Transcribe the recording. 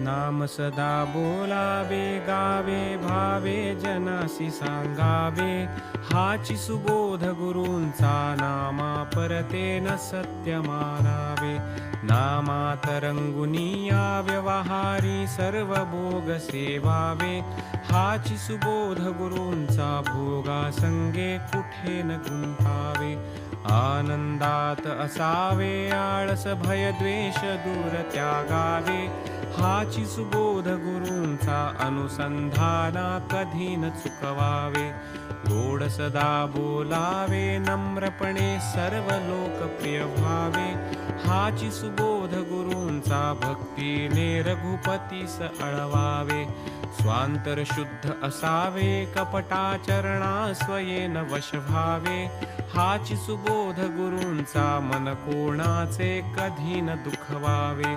नाम सदा बोलावे गावे भावे जनासी सांगावे. हाची सुबोध गुरूंचा नामा परते न सत्य मानावे. नामात रंगुनिया व्यवहारी सर्व भोग सेवावे. हाची सुबोध गुरूंचा भोगा संगे कुठे न गुंतावे आनंदात असावे आळस भय द्वेष दूर त्यागावे. हाची सुबोध गुरूंचा अनुसंधाना कधी न चुकवावे. गोड सदा बोलावे नम्रपणे सर्व लोकप्रिय व्हावे. हाची सुबोध गुरूंचा भक्तीने रघुपतीस अळवावे. स्वांतर शुद्ध असावे कपटाचरणा स्वयेन वश व्हावे. हाची सुबोध गुरूंचा मन कोणाचे कधी न दुखवावे.